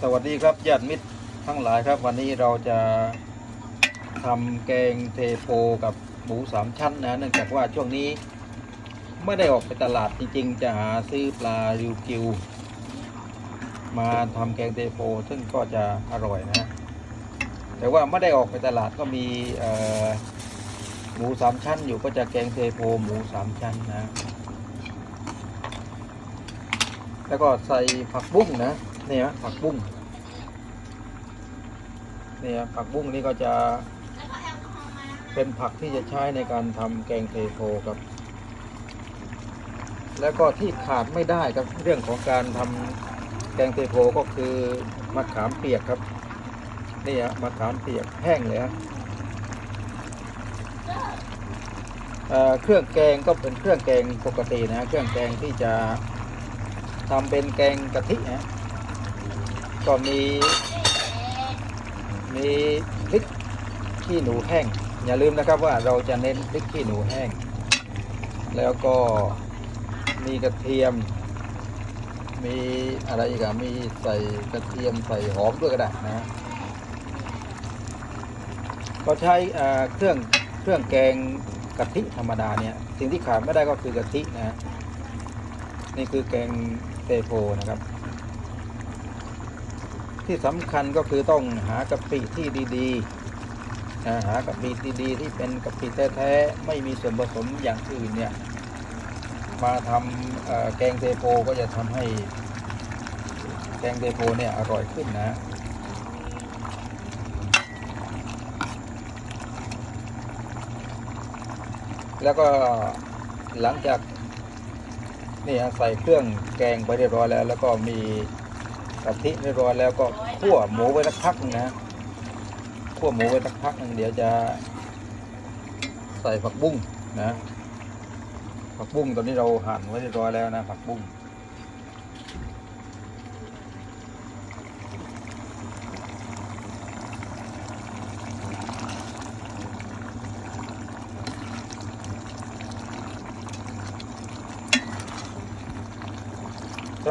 สวัสดีครับญาติมิตรทั้งหลายครับ วันนี้เราจะทำแกงเทโพกับหมูสามชั้นนะเนื่องจากว่าช่วงนี้ไม่ได้ออกไปตลาดจริงๆ จะหาซื้อปลาริวกิว มาทำแกงเทโพซึ่งก็จะอร่อยนะ แต่ว่าไม่ได้ออกไปตลาดก็มีหมูสามชั้นอยู่ก็จะแกงเทโพหมูสามชั้นนะ แล้วก็ใส่ผักบุ้งนะ เนี่ยผักบุ้งเนี่ยผักบุ้งนี่ก็จะเป็นผักที่จะใช้ในการทำแกงเทโพครับ แล้วก็ที่ขาดไม่ได้ครับเรื่องของการทำแกงเทโพก็คือมะขามเปียกครับนี่ฮะมะขามเปียกแห้งเลยฮะเเครื่องแกงก็เป็นเครื่องแกงปกตินะเครื่องแกงที่จะทำเป็นแกงกะทินะ ก็มี มีพริกขี้หนูแห้ง อย่าลืมนะครับว่าเราจะเน้นพริกขี้หนูแห้ง แล้วก็มีกระเทียม มีอะไรอีกอะมีใส่กระเทียมใส่หอมด้วยก็ได้นะก็ใช้เครื่องเครื่องแกงกะทิธรรมดาเนี่ยสิ่งที่ขาดไม่ได้ก็คือกะทินะนี่คือแกงเตโพนะครับ ที่สำคัญก็คือต้องหากะปิที่ดีๆหากะปิดีๆที่เป็นกะปิแท้ๆไม่มีส่วนผสมอย่างอื่นเนี่ยมาทำแกงเทโพก็จะทำให้แกงเทโพเนี่ยอร่อยขึ้นนะแล้วก็หลังจากนี่ฮะใส่เครื่องแกงไปเรียบร้อยแล้ว แล้วก็มี กะทิเรียบร้อยแล้วก็คั่วหมูไว้สักพักหนึงนะคั่วหมูไว้สักพักหนึงเดี๋ยวจะใส่ผักบุ้งนะผักบุ้งตอนนี้เราหั่นไว้เรียบร้อยแล้วนะผักบุ้ง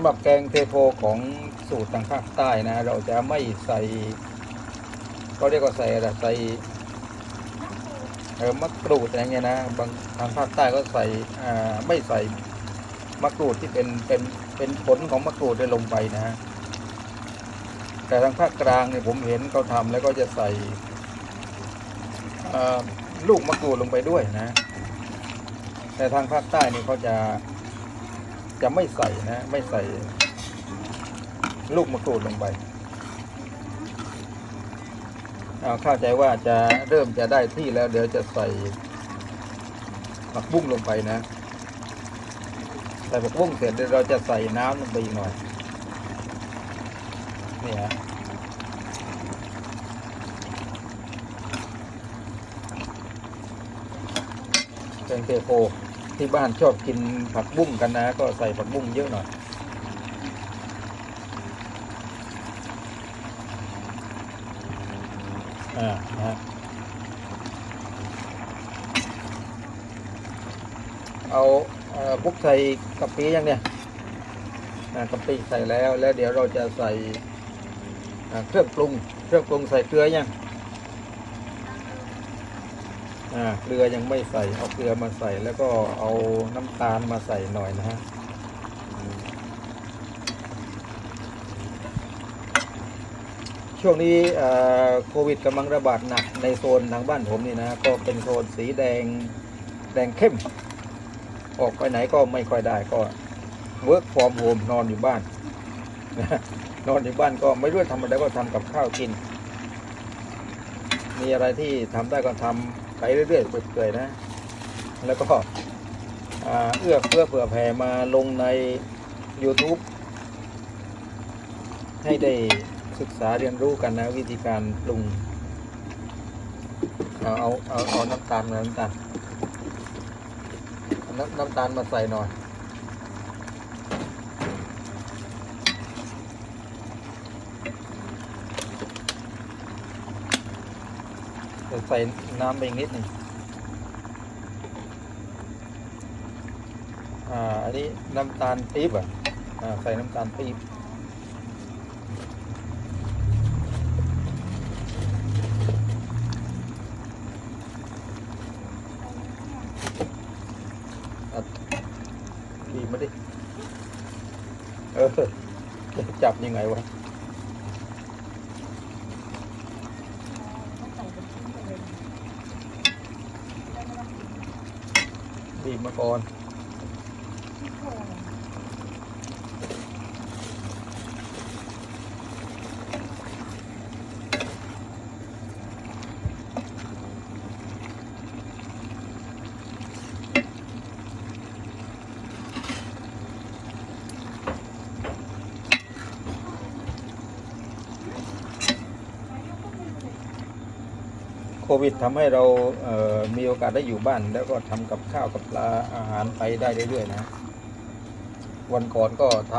ำหรับแกงเทโพของสูตรทางภาคใต้นะ เราจะไม่ใส่ก็เรียกว่าใส่อะไรใส่เออมะกรูดอะไรเงี้ยนะบางทางภาคใต้ก็ใส่อ่าไม่ใส่มะกรูดที่เป็นเป็นเป็นผลของมะกรูดได้ลงไปนะฮะแต่ทางภาคกลางเนี่ยผมเห็นเขาทำแล้วก็จะใส่ลูกมะกรูดลงไปด้วยนะ แต่ทางภาคใต้นี่เขาจะ จะไม่ใส่นะ ไม่ใส่ ลูกมะกรูดลงไปเอาเข้าใจว่าจะเริ่มจะได้ที่แล้ว เดี๋ยวจะใส่ผักบุ้งลงไปนะ ใส่ผักบุ้งเสร็จเดี๋ยวเราจะใส่น้ำลงไปอีกหน่อยนี่ฮะแกงเทโพ ที่บ้านชอบกินผักบุ้งกันนะ ก็ใส่ผักบุ้งเยอะหน่อย อ่านะฮะเอาเอ่อพวกใส่กะปิยังเนี่ยอ่ากะปิใส่แล้วแล้วเดี๋ยวเราจะใส่เครื่องปรุง เครื่องปรุงใส่เกลือยัง เกลือยังไม่ใส่ เอาเกลือมาใส่แล้วก็เอาน้ำตาลมาใส่หน่อยนะฮะช่วงนี้อ่อโควิดกำลังระบาดหนักในโซนทางบ้านผมนี่นะ ก็เป็นโซนสีแดงแดงเข้ม ออกไปไหนก็ไม่ค่อยได้ก็ work from home นอนอยู่บ้านนะนอนอยู่บ้านก็ไม่รู้จะทำอะไรก็ทำกับข้าวกิน มีอะไรที่ทำได้ก็ทำ ไปเรื่อยๆเปื่อยๆนะ แล้วก็เอื้อเพื่อเผื่อแผ่มาลงใน YouTube ให้ได้ศึกษาเรียนรู้กันนะวิธีการปรุง เอาเอาเอาเอาน้ำตาลน้ำตาลน้ำน้ำตาลมาใส่หน่อย Rồi ใส่น้ำไปนิดหนึ่งอ่า อันนี้น้ำตาลปี๊บอ่ะ อ่า ใส่น้ำตาลปี๊บดีมาดิ เออ จับยังไงวะ บีมาก่อน โควิดทำให้เราเมีโอกาสได้อยู่บ้าน แล้วก็ทำกับข้าวกับปลาอาหารไปได้เรื่อยๆนะ วันก่อนก็ท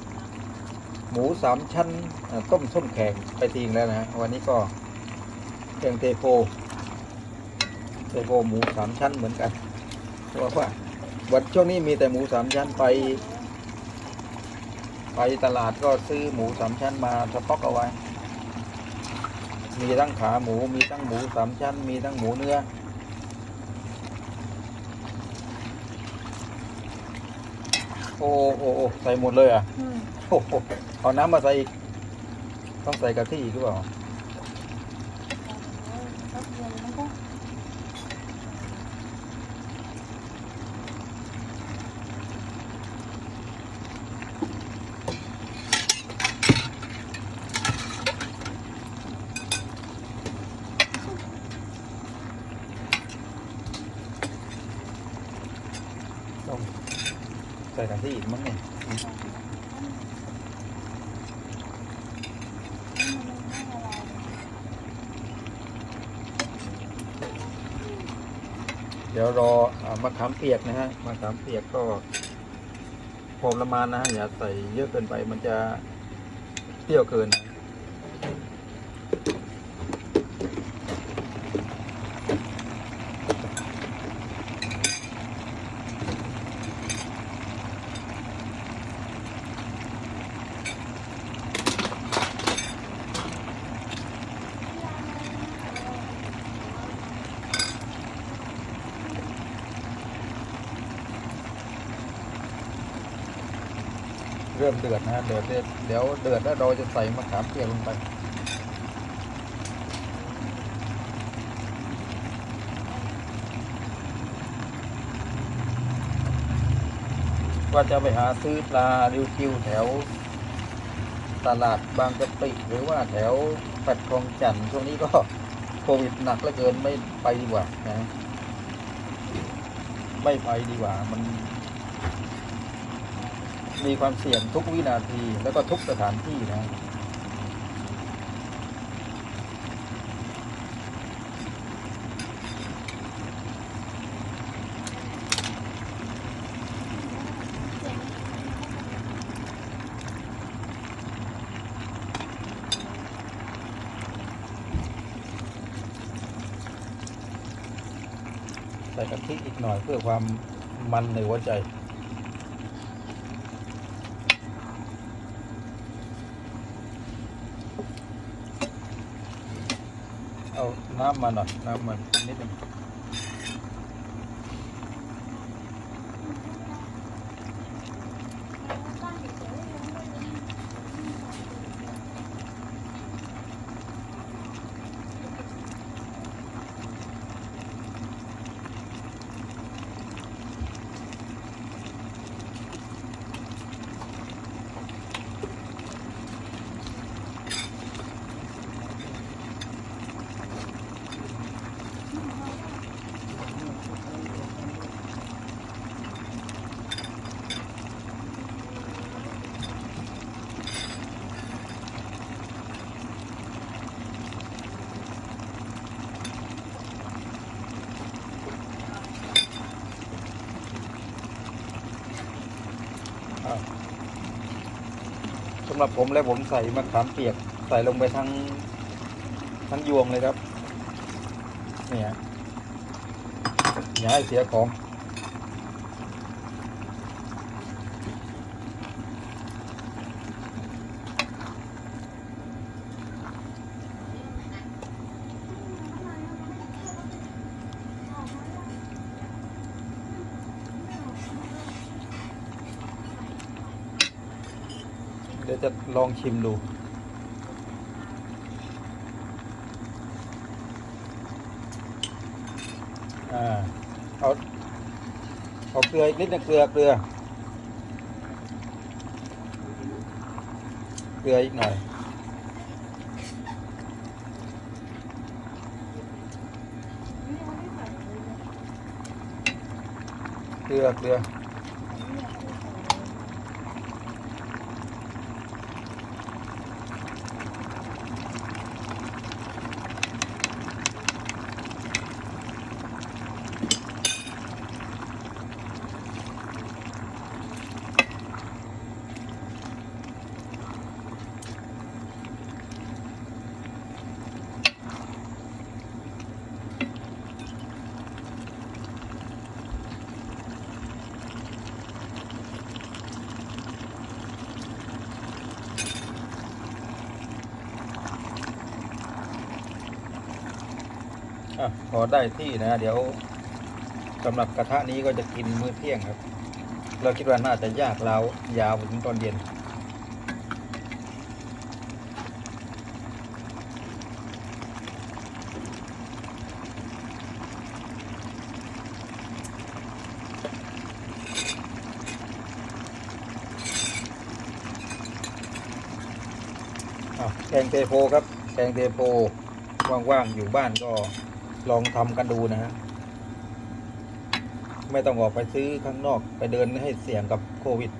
ำหมูสามชั้นต้มส้มแข็งไปทิ้งแล้วนะ วันนี้ก็แกงเทโพเทโพหมูสามชั้นเหมือนกันเพราะว่าวันช่วงนี้มีแต่หมูสามชั้นไป ไปตลาดก็ซื้อหมูสามชั้นมาสต็อกเอาไว้ มีทั้งขาหมู มีทั้งหมูสามชั้น มีทั้งหมูเนื้อ โอ้โอ้โอ้ใส่หมดเลยอะอืมโอ้โหเอาน้ำมาใส่อีก ต้องใส่กะทิอีกหรือเปล่า แป๊บเดียวมันก็ ต้องใส่กะทิอีกมั้งเนี่ยเดี๋ยวรออามะขามเปียกนะฮะมะขามเปียกก็พอประมาณนะฮะอย่าใส่เยอะเกินไปมันจะเปรี้ยวเกินนะ เริ่มเดือดนะเดือดเดี๋ยวเดือดแล้วเราจะใส่มะขามเปียกลงไปว่าจะไปหาซื้อปลาริวคิวแถว ตลาดบางกะปิหรือว่าแถวปัดคลองจันช่วงนี้ก็โควิดหนักเหลือเกินไม่ไปดีกว่านะ ไม่ไปดีกว่า มัน มีความเสี่ยงทุกวินาทีแล้วก็ทุกสถานที่นะใส่กะทิอีกหน่อยเพื่อความมันในหัวใจ เอาน้ำมาหน่อยน้ำมันนิดนึง หรับผมแล้วผมใส่มะขามเปียกใส่ลงไปทั้งทั้งยวงเลยครับเนี่ยอย่าให้เสียของ จะลองชิมดู อ่า เอาเอาเกลืออีกนิดนึงเกลือเกลือ เกลืออีกหน่อยนี่ยังไม่ใส่เลยนะเกลือเกลือ อันนี้ยังไม่ได้ใส่เลย อะพอได้ที่นะ เดี๋ยวสำหรับกระทะนี้ก็จะกินมื้อเที่ยงครับ เราคิดว่าน่าจะยากเรายาวถึงตอนเย็นอะแกงเทโพครับแกงเทโพว่างๆอยู่บ้านก็ ลองทำกันดูนะฮะไม่ต้องออกไปซื้อข้างนอกไปเดินให้เสี่ยงกับโควิด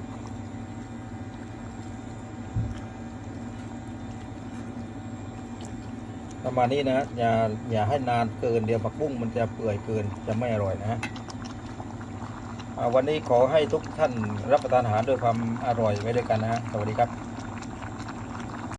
ประมาณนี้นะฮะอย่าอย่าให้นานเกินเดี๋ยวผักบุ้งมันจะเปื่อยเกินจะไม่อร่อยนะวันนี้ขอให้ทุกท่านรับประทานอาหารด้วยความอร่อยไว้ด้วยกันนะฮะสวัสดีครับ